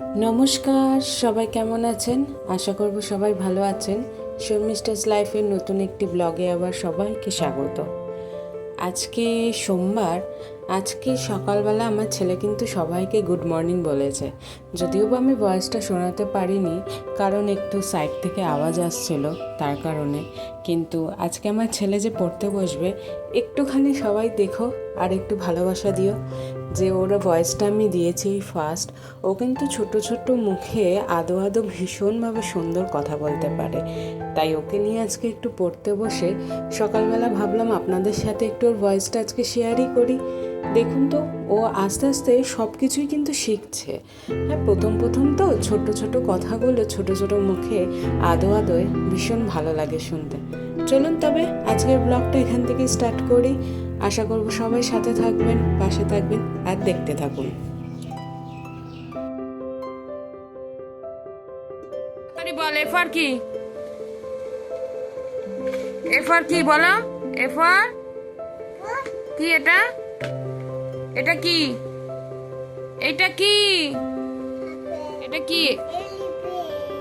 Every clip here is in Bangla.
নমস্কার, সবাই কেমন আছেন? আশা করব সবাই ভালো আছেন। শর্মিস্টার্স লাইফের নতুন একটি ব্লগে আবার সবাইকে স্বাগত। আজকে সোমবার, আজকে সকালবেলা আমার ছেলে কিন্তু সবাইকে গুড মর্নিং বলেছে। যদিও বা আমি ভয়েসটা শোনাতে পারিনি, কারণ একটু সাইড থেকে আওয়াজ আসছিল তার কারণে। কিন্তু আজকে আমার ছেলে যে পড়তে বসবে, একটুখানি সবাই দেখো আর একটু ভালোবাসা দিও। যে ওর ভয়েসটা আমি দিয়েছি ফার্স্ট ও কিন্তু ছোট ছোট মুখে আদো আদো ভীষণভাবে সুন্দর কথা বলতে পারে। তাই ওকে নিয়ে আজকে একটু পড়তে বসে সকালবেলা ভাবলাম আপনাদের সাথে একটু ওর ভয়েসটা আজকে শেয়ারই করি। দেখুন তো, ও আস্তে আস্তে সব কিছুই কিন্তু শিখছে। হ্যাঁ প্রথম প্রথম তো ছোট ছোট কথাগুলো ছোট ছোট মুখে আদো আদোয় ভীষণ ভালো লাগে শুনতে। চলুন তবে আজকের ব্লগটা এখান থেকে স্টার্ট করি। আশা করব সবাই সাথে থাকবেন, পাশে থাকবেন আর দেখতে থাকুন। আরে বল, এফআর কি? এফআর কি বলো? এফআর? কি এটা? এটা কি? এটা কি? এটা কি?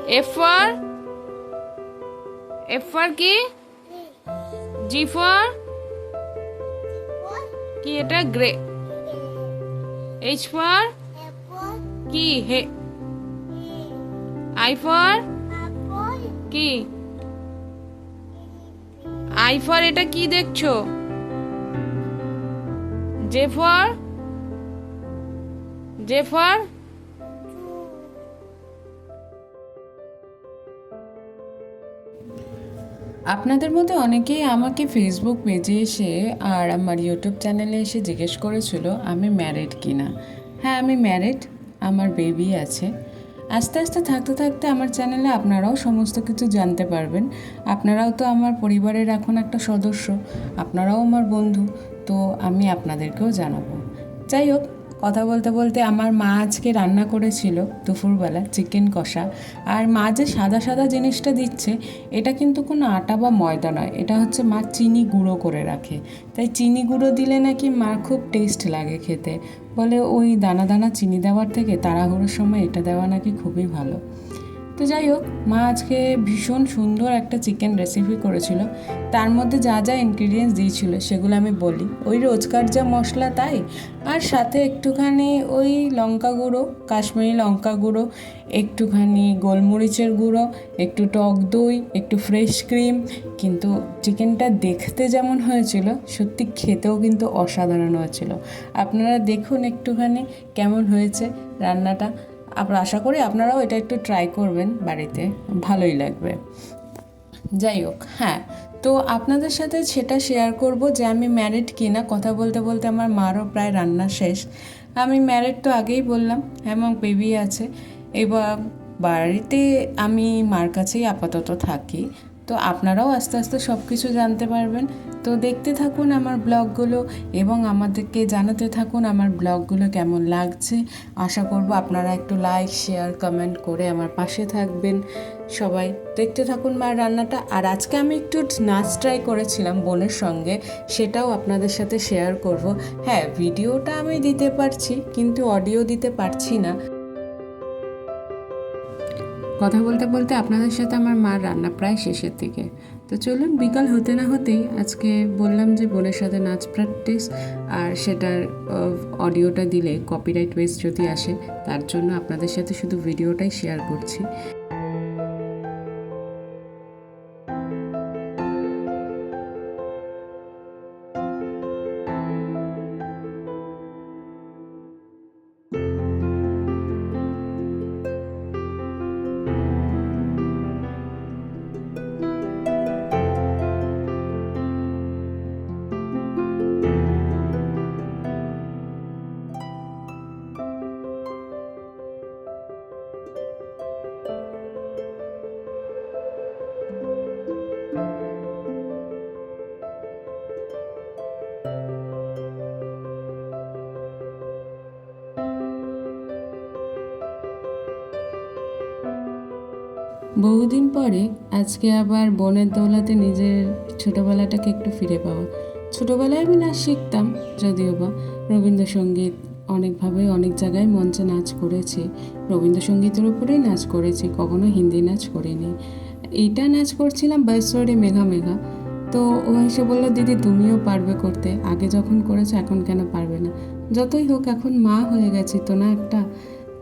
F R? এফআর কি? G for? কি এটা? গ্রে। এইচ ফর কি? হে। আই ফর কি? আই ফর এটা কি দেখছ? জে ফর জে ফর আপনাদের মধ্যে অনেকেই আমাকে ফেসবুক পেজে এসে আর আমার ইউটিউব চ্যানেলে এসে জিজ্ঞেস করেছিল, আমি ম্যারিড কিনা? হ্যাঁ আমি ম্যারিড আমার বেবি আছে। আস্তে আস্তে থাকতে থাকতে আমার চ্যানেলে আপনারাও সমস্ত কিছু জানতে পারবেন। আপনারাও তো আমার পরিবারের এখন একটা সদস্য, আপনারাও আমার বন্ধু, তো আমি আপনাদেরকেও জানাব। যাই হোক কথা বলতে বলতে আমার মা আজকে রান্না করেছিল দুপুরবেলা চিকেন কষা। আর মা যে সাদা সাদা জিনিসটা দিচ্ছে, এটা কিন্তু কোনো আটা বা ময়দা নয়, এটা হচ্ছে মা চিনি গুঁড়ো করে রাখে। তাই চিনি গুঁড়ো দিলে নাকি মার খুব টেস্ট লাগে খেতে। বলে ওই দানা দানা চিনি দেওয়ার থেকে তাড়াহুড়োর সময় এটা দেওয়া নাকি খুবই ভালো। তো যাই হোক, মা আজকে ভীষণ সুন্দর একটা চিকেন রেসিপি করেছিল। তার মধ্যে যা যা ইনগ্রিডিয়েন্টস দিয়েছিল সেগুলো আমি বলি। ওই রোজকার যা মশলা তাই, আর সাথে একটুখানি ওই লঙ্কা গুঁড়ো, কাশ্মীরি লঙ্কা গুঁড়ো, একটুখানি গোলমরিচের গুঁড়ো, একটু টক দই, একটু ফ্রেশ ক্রিম কিন্তু চিকেনটা দেখতে যেমন হয়েছিল, সত্যি খেতেও কিন্তু অসাধারণ হয়েছিল। আপনারা দেখুন একটুখানি কেমন হয়েছে রান্নাটা। আমরা আশা করি আপনারাও এটা একটু ট্রাই করবেন বাড়িতে। ভালোই লাগবে। যাই হোক হ্যাঁ তো আপনাদের সাথে সেটা শেয়ার করব যে আমি ম্যারিড কিনা কথা বলতে বলতে আমার মারও প্রায় রান্না শেষ। আমি ম্যারিড তো আগেই বললাম এবং বেবি আছে। এবার বাড়িতে আমি মার কাছেই আপাতত থাকি। তো আপনারাও আস্তে আস্তে সব কিছু জানতে পারবেন। তো দেখতে থাকুন আমার ব্লগগুলো এবং আমাদেরকে জানাতে থাকুন আমার ব্লগগুলো কেমন লাগছে। আশা করব আপনারা একটু লাইক শেয়ার কমেন্ট করে আমার পাশে থাকবেন। সবাই দেখতে থাকুন মার রান্নাটা। আর আজকে আমি একটু নাচ ট্রাই করেছিলাম বোনের সঙ্গে, সেটাও আপনাদের সাথে শেয়ার করব। হ্যাঁ ভিডিওটা আমি দিতে পারছি, কিন্তু অডিও দিতে পারছি না। কথা বলতে বলতে আপনাদের সাথে আমার মার রান্না প্রায় শেষের দিকে। তো চলুন, বিকাল হতে না হতেই আজকে বললাম যে বোনের সাথে নাচ প্র্যাকটিস আর সেটার অডিওটা দিলে কপিরাইট ওয়েস্ট যদি আসে, তার জন্য আপনাদের সাথে শুধু ভিডিওটাই শেয়ার করছি। বহুদিন পরে আজকে আবার বোনের দৌলাতে নিজের ছোটোবেলাটাকে একটু ফিরে পাওয়া ছোটোবেলায় আমি নাচ শিখতাম, যদিও বা রবীন্দ্রসঙ্গীত অনেকভাবে অনেক জায়গায় মঞ্চে নাচ করেছি। রবীন্দ্রসঙ্গীতের উপরেই নাচ করেছি, কখনো হিন্দি নাচ করিনি। এইটা নাচ করছিলাম বাইশ্বরে মেঘা মেঘা। তো ও এসে বলল, দিদি, তুমিও পারবে করতে। আগে যখন করেছ, এখন কেন পারবে না? যতই হোক, এখন মা হয়ে গেছি তো না একটা?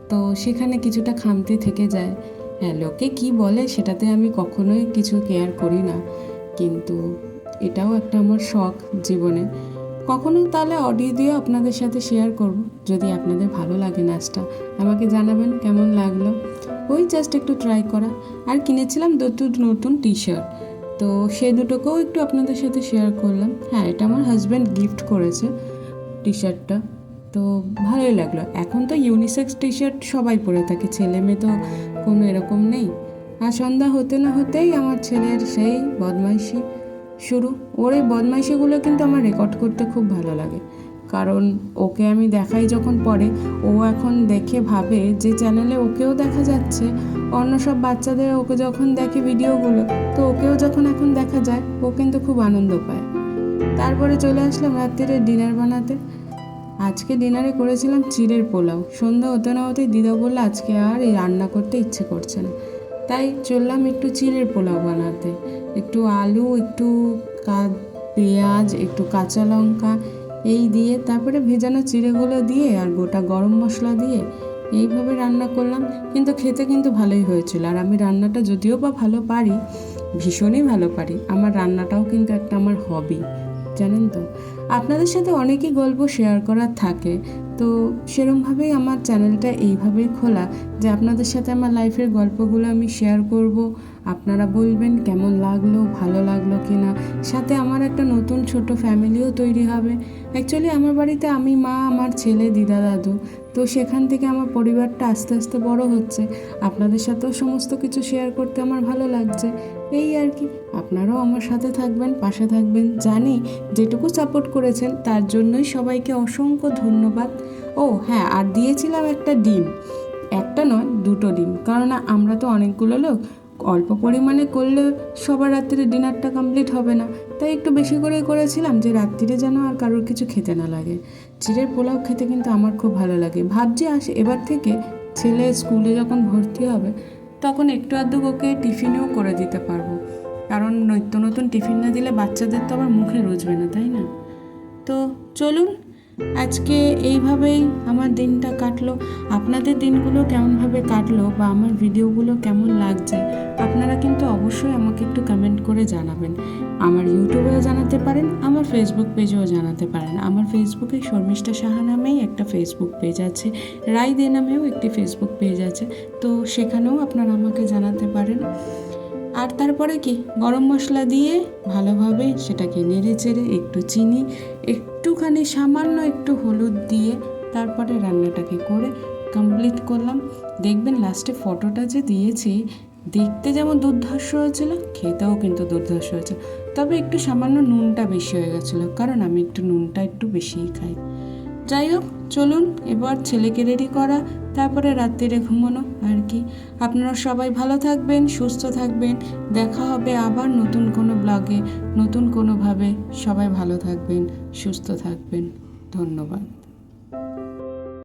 তো সেখানে কিছুটা খামতি থেকে যায়। হ্যাঁ লোকে কি বলে সেটাতে আমি কখনোই কিছু কেয়ার করি না। কিন্তু এটাও একটা আমার শখ জীবনে। কখনো তাহলে অডিও দিয়ে আপনাদের সাথে শেয়ার করব, যদি আপনাদের ভালো লাগে নাচটা। আমাকে জানাবেন কেমন লাগল। ওই জাস্ট একটু ট্রাই করা। আর কিনেছিলাম দুটো নতুন টি শার্ট তো সেই দুটোকেও একটু আপনাদের সাথে শেয়ার করলাম। হ্যাঁ এটা আমার হাজব্যান্ড গিফট করেছে টি শার্টটা তো ভালোই লাগল। এখন তো ইউনিসেক্স টি শার্ট সবাই পরে থাকে। ছেলে মেয়ে তো কোনো এরকম নেই। আর সন্ধ্যা হতে না হতেই আমার ছেলের সেই বদমাইশি শুরু। ওর এই বদমাইশিগুলো কিন্তু আমার রেকর্ড করতে খুব ভালো লাগে। কারণ ওকে আমি দেখাই যখন পরে, ও এখন দেখে ভাবে যে চ্যানেলে ওকেও দেখা যাচ্ছে। অন্য সব বাচ্চাদের ওকে যখন দেখে ভিডিওগুলো তো ওকেও যখন এখন দেখা যায়, ও কিন্তু খুব আনন্দ পায়। তারপরে চলে আসলাম রাত্রিরে ডিনার বানাতে। আজকে ডিনারে করেছিলাম চিড়ের পোলাও। সন্ধ্যা হতে না হতেই দিদা বলল, আজকে আর এই রান্না করতে ইচ্ছে করছে না। তাই চললাম একটু চিড়ের পোলাও বানাতে। একটু আলু, একটু পেঁয়াজ, একটু কাঁচা লঙ্কা, এই দিয়ে তারপরে ভেজানো চিড়েগুলো দিয়ে আর গোটা গরম মশলা দিয়ে এইভাবে রান্না করলাম। কিন্তু খেতে কিন্তু ভালোই হয়েছিল। আর আমি রান্নাটা যদিও বা ভালো পারি, ভীষণই ভালো পারি, আমার রান্নাটাও কিন্তু একটা আমার হবি জানেন তো? আপনাদের সাথে অনেকই গল্প শেয়ার করার থাকে। তো সেরমভাবেই আমার চ্যানেলটা এইভাবেই খোলা যে আপনাদের সাথে আমার লাইফের গল্পগুলো আমি শেয়ার করব। আপনারা বলবেন কেমন লাগল, ভালো লাগল কি না সাথে আমার একটা নতুন ছোট ফ্যামিলিও তৈরি হবে। অ্যাকচুয়ালি আমার বাড়িতে আমি, মা, আমার ছেলে, দিদা, দাদু। তো সেখান থেকে আমার পরিবারটা আস্তে আস্তে বড় হচ্ছে। আপনাদের সাথেও সমস্ত কিছু শেয়ার করতে আমার ভালো লাগছে। এই আর কি। আপনারাও আমার সাথে থাকবেন, পাশে থাকবেন। জানি যেটুকু সাপোর্ট করেছেন, তার জন্যই সবাইকে অসংখ্য ধন্যবাদ। ও হ্যাঁ আর দিয়েছিলাম একটা ডিম। একটা নয়, দুটো ডিম। কারণ আমরা তো অনেকগুলো লোক। অল্প পরিমাণে করলে সবার রাত্রিরে ডিনারটা কমপ্লিট হবে না। তাই একটু বেশি করে করেছিলাম যে রাত্রিরে যেন আর কারোর কিছু খেতে না লাগে। চিড়ের পোলাও খেতে কিন্তু আমার খুব ভালো লাগে। ভাবছি আস, এবার থেকে ছেলে স্কুলে যখন ভর্তি হবে তখন একটু আধটু ওকে টিফিনেও করে দিতে পারব। কারণ নিত্য নতুন টিফিন না দিলে বাচ্চাদের তো আবার মুখে রুজবে না, তাই না? তো চলুন আজকে এইভাবেই আমার দিনটা কাটলো। আপনাদের দিনগুলো কেমনভাবে কাটলো বা আমার ভিডিওগুলো কেমন লাগছে, আপনারা কিন্তু অবশ্যই আমাকে একটু কমেন্ট করে জানাবেন। আমার ইউটিউবেও জানাতে পারেন, আমার ফেসবুক পেজেও জানাতে পারেন। আমার ফেসবুকে শর্মিষ্ঠা সাহা নামেই একটা ফেসবুক পেজ আছে, রাই দে নামেও একটি ফেসবুক পেজ আছে। তো সেখানেও আপনারা আমাকে জানাতে পারেন। আর তারপরে কি? গরম মশলা দিয়ে ভালোভাবে সেটাকে নেড়ে চেড়ে একটু চিনি, একটুখানি সামান্য একটু হলুদ দিয়ে তারপরে রান্নাটাকে করে কমপ্লিট করলাম। দেখবেন লাস্টে ফটোটা যে দিয়েছি, দেখতে যেমন দুর্ধর্ষ হয়েছিল, খেতেও কিন্তু দুর্ধর্ষ হয়েছে তবে একটু সামান্য নুনটা বেশি হয়ে গেছিল, কারণ আমি একটু নুনটা একটু বেশিই খাই। যাই হোক চলুন, এবার ছেলেকে রেডি করা, তারপরে রাত্রিরে ঘুমানো, আর কি। আপনারা সবাই ভালো থাকবেন, সুস্থ থাকবেন। দেখা হবে আবার নতুন কোনো ব্লগে, নতুন কোনোভাবে। সবাই ভালো থাকবেন, সুস্থ থাকবেন। ধন্যবাদ।